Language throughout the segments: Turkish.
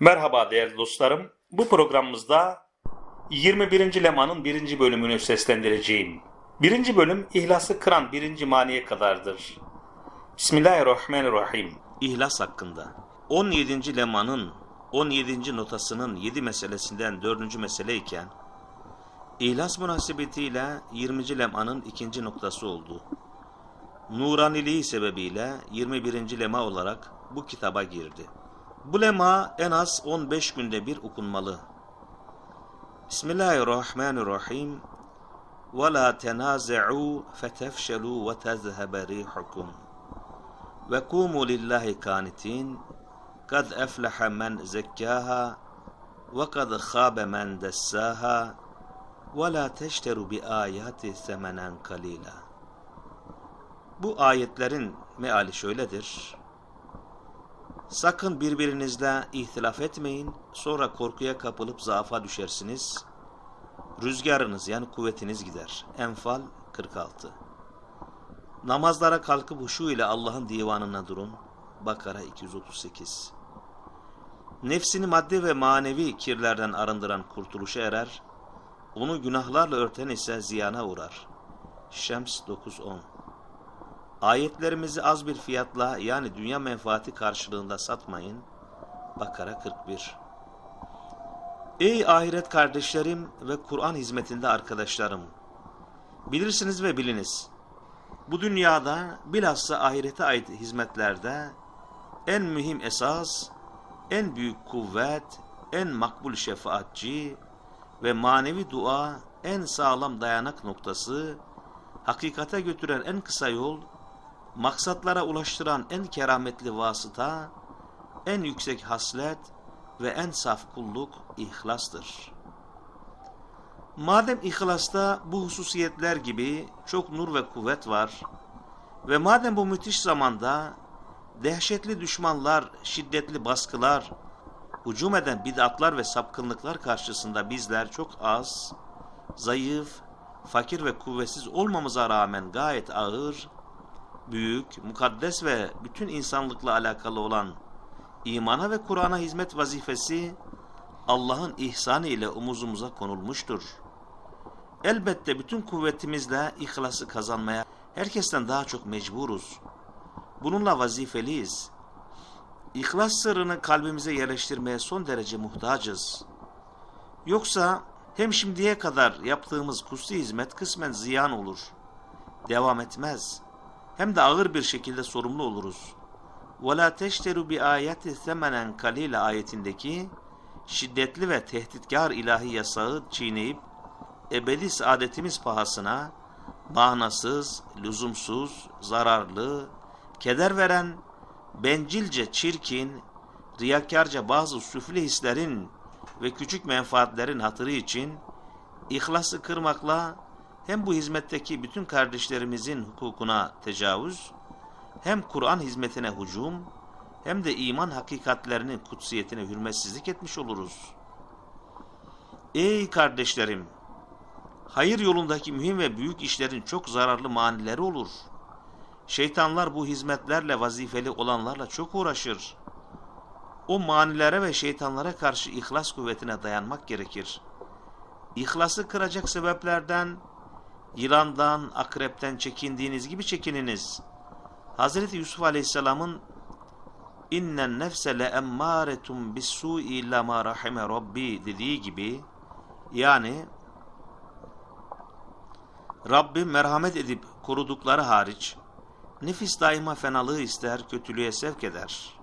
Merhaba değerli dostlarım. Bu programımızda 21. Leman'ın birinci bölümünü seslendireceğim. Birinci bölüm İhlası kıran birinci maniye kadardır. Bismillahirrahmanirrahim. İhlas hakkında. 17. Leman'ın 17. notasının 7 meselesinden 4. mesele iken İhlas münasebetiyle 20. lemanın ikinci noktası oldu. Nuraniliği sebebiyle 21. lema olarak bu kitaba girdi. Bu lema en az 15 günde bir okunmalı. Bismillahirrahmanirrahim. Ve la tenaze'u fetefşelu ve tezhebe rihukum. Ve kumu lillahi kanitin. Kad eflehe men zekkaha ve kad khabe men dessaha ve la teşteru bi ayati semenen kalila. Bu ayetlerin meali şöyledir. Sakın birbirinizle ihtilaf etmeyin, sonra korkuya kapılıp zaafa düşersiniz. Rüzgarınız yani kuvvetiniz gider. Enfal 46 Namazlara kalkıp huşu ile Allah'ın divanına durun. Bakara 238 Nefsini maddi ve manevi kirlerden arındıran kurtuluşa erer, onu günahlarla örten ise ziyana uğrar. Şems 9-10 Ayetlerimizi az bir fiyatla yani dünya menfaati karşılığında satmayın. Bakara 41 Ey ahiret kardeşlerim ve Kur'an hizmetinde arkadaşlarım! Bilirsiniz ve biliniz. Bu dünyada bilhassa ahirete ait hizmetlerde en mühim esas, en büyük kuvvet, en makbul şefaatçi ve manevi dua en sağlam dayanak noktası, hakikate götüren en kısa yol, maksatlara ulaştıran en kerametli vasıta, en yüksek haslet ve en saf kulluk ihlastır. Madem ihlasta bu hususiyetler gibi çok nur ve kuvvet var ve madem bu müthiş zamanda dehşetli düşmanlar, şiddetli baskılar, hücum eden bid'atlar ve sapkınlıklar karşısında bizler çok az, zayıf, fakir ve kuvvetsiz olmamıza rağmen gayet ağır, büyük, mukaddes ve bütün insanlıkla alakalı olan imana ve Kur'an'a hizmet vazifesi Allah'ın ihsanı ile omuzumuza konulmuştur. Elbette bütün kuvvetimizle ihlası kazanmaya herkesten daha çok mecburuz. Bununla vazifeliyiz. İhlas sırrını kalbimize yerleştirmeye son derece muhtacız. Yoksa hem şimdiye kadar yaptığımız kutsi hizmet kısmen ziyan olur. Devam etmez Hem de ağır bir şekilde sorumlu oluruz. وَلَا تَشْتَرُوا بِآيَاتِ ثَمَنًا kalile ayetindeki şiddetli ve tehditkar ilahi yasağı çiğneyip ebedi saadetimiz pahasına manasız, lüzumsuz, zararlı, keder veren, bencilce çirkin, riyakarca bazı süfli hislerin ve küçük menfaatlerin hatırı için ihlası kırmakla hem bu hizmetteki bütün kardeşlerimizin hukukuna tecavüz, hem Kur'an hizmetine hücum, hem de iman hakikatlerinin kutsiyetine hürmetsizlik etmiş oluruz. Ey kardeşlerim! Hayır yolundaki mühim ve büyük işlerin çok zararlı manileri olur. Şeytanlar bu hizmetlerle vazifeli olanlarla çok uğraşır. O manilere ve şeytanlara karşı ihlas kuvvetine dayanmak gerekir. İhlası kıracak sebeplerden, yılandan, akrepten çekindiğiniz gibi çekininiz. Hazreti Yusuf Aleyhisselam'ın innen nefse le emmâretum bis-sû'i illa mâ rahime rabbi dediği gibi yani Rabbim merhamet edip korudukları hariç nefis daima fenalığı ister, kötülüğe sevk eder.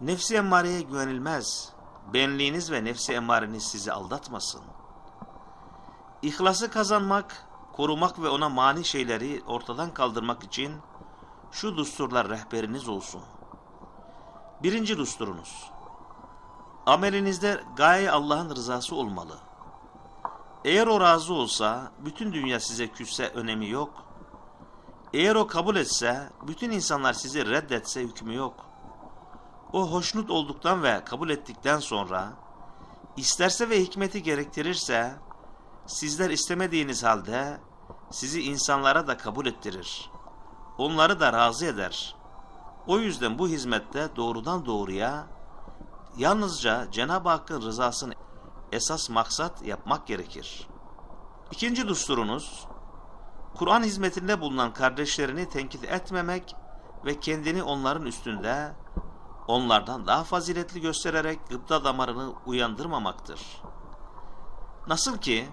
Nefsi emmareye güvenilmez. Benliğiniz ve nefsi emmareniz sizi aldatmasın. İhlası kazanmak, korumak ve ona mani şeyleri ortadan kaldırmak için şu düsturlar rehberiniz olsun. Birinci düsturunuz. Amelinizde gaye Allah'ın rızası olmalı. Eğer o razı olsa, bütün dünya size küsse önemi yok. Eğer o kabul etse, bütün insanlar sizi reddetse hükmü yok. O hoşnut olduktan ve kabul ettikten sonra, isterse ve hikmeti gerektirirse, sizler istemediğiniz halde, sizi insanlara da kabul ettirir. Onları da razı eder. O yüzden bu hizmette doğrudan doğruya yalnızca Cenab-ı Hakk'ın rızasını esas maksat yapmak gerekir. İkinci düsturunuz, Kur'an hizmetinde bulunan kardeşlerini tenkit etmemek ve kendini onların üstünde, onlardan daha faziletli göstererek gıpta damarını uyandırmamaktır. Nasıl ki,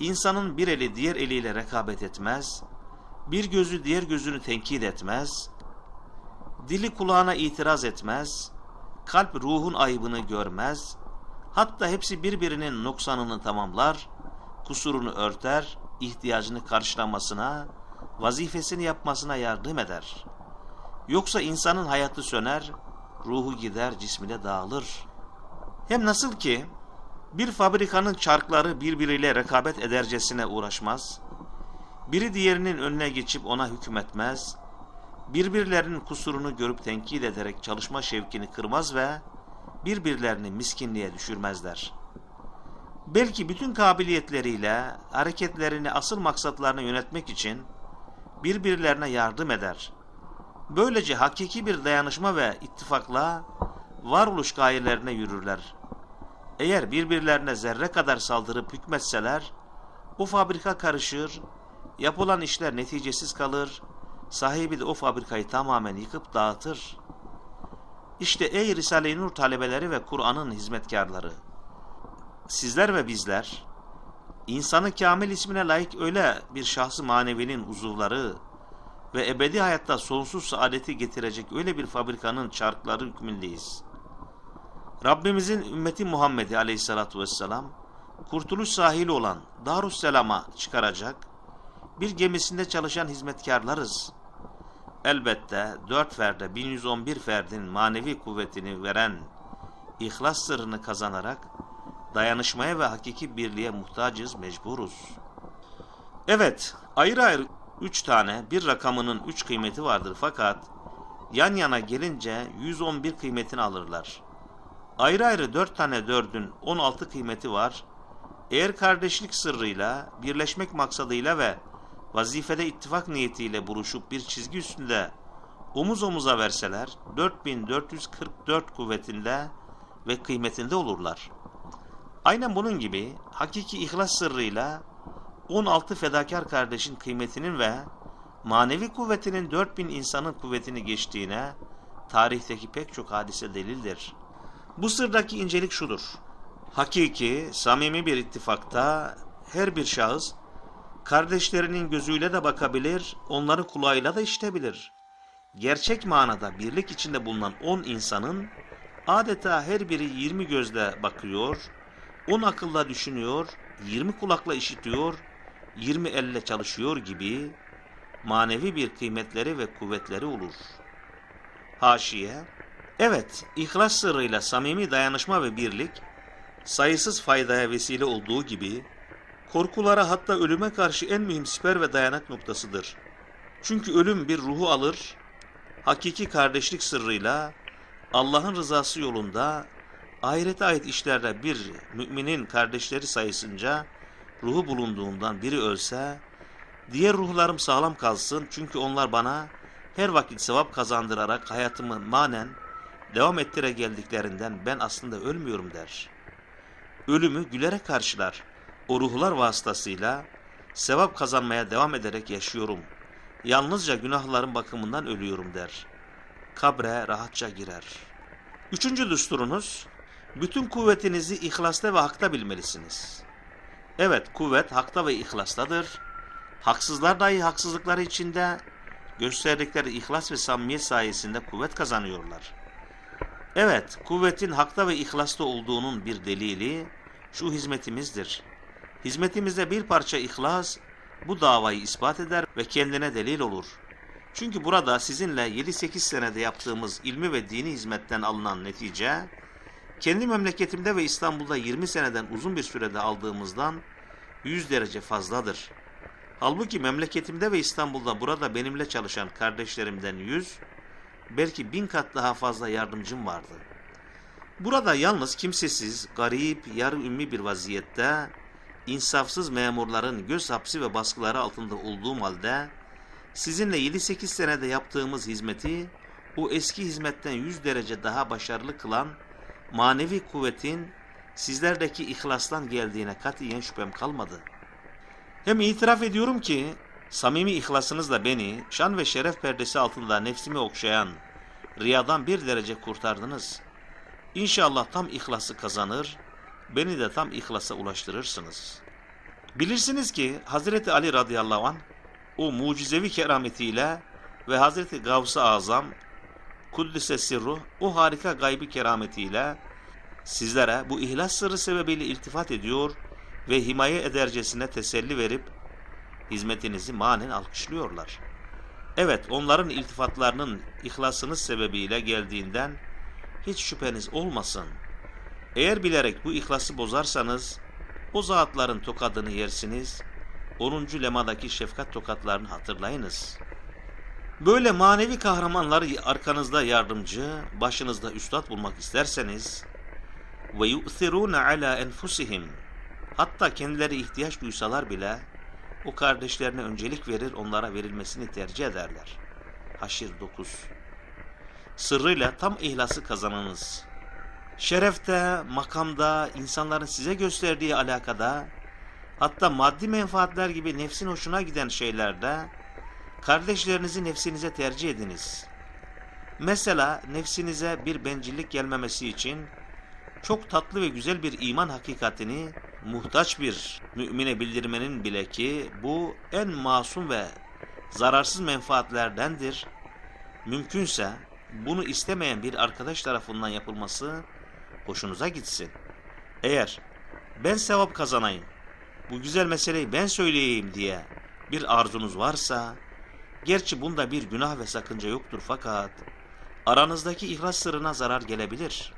insanın bir eli diğer eliyle rekabet etmez, bir gözü diğer gözünü tenkit etmez, dili kulağına itiraz etmez, kalp ruhun ayıbını görmez, hatta hepsi birbirinin noksanını tamamlar, kusurunu örter, ihtiyacını karşılamasına, vazifesini yapmasına yardım eder. Yoksa insanın hayatı söner, ruhu gider, cismine dağılır. Hem nasıl ki bir fabrikanın çarkları birbiriyle rekabet edercesine uğraşmaz, biri diğerinin önüne geçip ona hükmetmez, birbirlerinin kusurunu görüp tenkit ederek çalışma şevkini kırmaz ve birbirlerini miskinliğe düşürmezler. Belki bütün kabiliyetleriyle hareketlerini asıl maksatlarına yönetmek için birbirlerine yardım eder. Böylece hakiki bir dayanışma ve ittifakla varoluş gayelerine yürürler. Eğer birbirlerine zerre kadar saldırıp hükmetseler, o fabrika karışır, yapılan işler neticesiz kalır, sahibi de o fabrikayı tamamen yıkıp dağıtır. İşte ey Risale-i Nur talebeleri ve Kur'an'ın hizmetkarları, sizler ve bizler, insanı kamil ismine layık öyle bir şahsı manevinin uzuvları ve ebedi hayatta sonsuz saadeti getirecek öyle bir fabrikanın çarkları hükmündeyiz. Rabbimizin ümmeti Muhammed'i aleyhissalatu vesselam, kurtuluş sahili olan Darusselam'a çıkaracak, bir gemisinde çalışan hizmetkarlarız. Elbette dört ferde 1111 ferdin manevi kuvvetini veren ihlas sırrını kazanarak dayanışmaya ve hakiki birliğe muhtacız, mecburuz. Evet, ayrı ayrı üç tane bir rakamının üç kıymeti vardır fakat yan yana gelince 111 kıymetini alırlar. Ayrı ayrı dört tane dördün 16 kıymeti var. Eğer kardeşlik sırrıyla, birleşmek maksadıyla ve vazifede ittifak niyetiyle buruşup bir çizgi üstünde omuz omuza verseler 4444 kuvvetinde ve kıymetinde olurlar. Aynen bunun gibi hakiki ihlas sırrıyla 16 fedakar kardeşin kıymetinin ve manevi kuvvetinin 4000 insanın kuvvetini geçtiğine tarihteki pek çok hadise delildir. Bu sırdaki incelik şudur. Hakiki, samimi bir ittifakta her bir şahıs kardeşlerinin gözüyle de bakabilir, onları kulağıyla da işitebilir. Gerçek manada birlik içinde bulunan 10 insanın adeta her biri 20 gözle bakıyor, 10 akılla düşünüyor, 20 kulakla işitiyor, 20 elle çalışıyor gibi manevi bir kıymetleri ve kuvvetleri olur. Haşiye Evet, ihlas sırrıyla samimi dayanışma ve birlik sayısız faydaya vesile olduğu gibi korkulara hatta ölüme karşı en mühim siper ve dayanak noktasıdır. Çünkü ölüm bir ruhu alır, hakiki kardeşlik sırrıyla Allah'ın rızası yolunda ahirete ait işlerde bir müminin kardeşleri sayısınca ruhu bulunduğundan biri ölse, diğer ruhlarım sağlam kalsın çünkü onlar bana her vakit sevap kazandırarak hayatımı manen devam ettire geldiklerinden ben aslında ölmüyorum der. Ölümü gülerek karşılar. O ruhlar vasıtasıyla sevap kazanmaya devam ederek yaşıyorum. Yalnızca günahların bakımından ölüyorum der. Kabre rahatça girer. Üçüncü düsturunuz, bütün kuvvetinizi ihlasta ve hakta bilmelisiniz. Evet, kuvvet hakta ve ihlastadır. Haksızlar dahi haksızlıkları içinde gösterdikleri ihlas ve samimiyet sayesinde kuvvet kazanıyorlar. Evet, kuvvetin hakta ve ihlasta olduğunun bir delili şu hizmetimizdir. Hizmetimizde bir parça ihlas bu davayı ispat eder ve kendine delil olur. Çünkü burada sizinle 7-8 senede yaptığımız ilmi ve dini hizmetten alınan netice, kendi memleketimde ve İstanbul'da 20 seneden uzun bir sürede aldığımızdan 100 derece fazladır. Halbuki memleketimde ve İstanbul'da burada benimle çalışan kardeşlerimden 100, belki bin kat daha fazla yardımcım vardı. Burada yalnız kimsesiz, garip, yarı ümmi bir vaziyette, insafsız memurların göz hapsi ve baskıları altında olduğum halde, sizinle 7-8 senede yaptığımız hizmeti, o eski hizmetten 100 derece daha başarılı kılan manevi kuvvetin sizlerdeki ihlastan geldiğine katiyen şüphem kalmadı. Hem itiraf ediyorum ki samimi ihlasınızla beni şan ve şeref perdesi altında nefsimi okşayan riyadan bir derece kurtardınız. İnşallah tam ihlası kazanır, beni de tam ihlasa ulaştırırsınız. Bilirsiniz ki Hazreti Ali radıyallahu anh o mucizevi kerametiyle ve Hazreti Gavs-ı Azam Kuddise Sirruh o harika gaybi kerametiyle sizlere bu ihlas sırrı sebebiyle iltifat ediyor ve himaye edercesine teselli verip hizmetinizi manen alkışlıyorlar. Evet onların iltifatlarının ihlasınız sebebiyle geldiğinden hiç şüpheniz olmasın. Eğer bilerek bu ihlası bozarsanız o zatların tokadını yersiniz, 10. lemadaki şefkat tokatlarını hatırlayınız. Böyle manevi kahramanları arkanızda yardımcı, başınızda üstad bulmak isterseniz ve yu'thirûne alâ enfusihim hatta kendileri ihtiyaç duysalar bile o kardeşlerine öncelik verir, onlara verilmesini tercih ederler. Haşir 9 Sırrıyla tam ihlası kazanınız. Şerefte, makamda, insanların size gösterdiği alakada, hatta maddi menfaatler gibi nefsin hoşuna giden şeylerde, kardeşlerinizi nefsinize tercih ediniz. Mesela nefsinize bir bencillik gelmemesi için, çok tatlı ve güzel bir iman hakikatini muhtaç bir mümine bildirmenin bile ki bu en masum ve zararsız menfaatlerdendir. Mümkünse bunu istemeyen bir arkadaş tarafından yapılması hoşunuza gitsin. Eğer ben sevap kazanayım, bu güzel meseleyi ben söyleyeyim diye bir arzunuz varsa, gerçi bunda bir günah ve sakınca yoktur fakat aranızdaki ihlas sırrına zarar gelebilir.''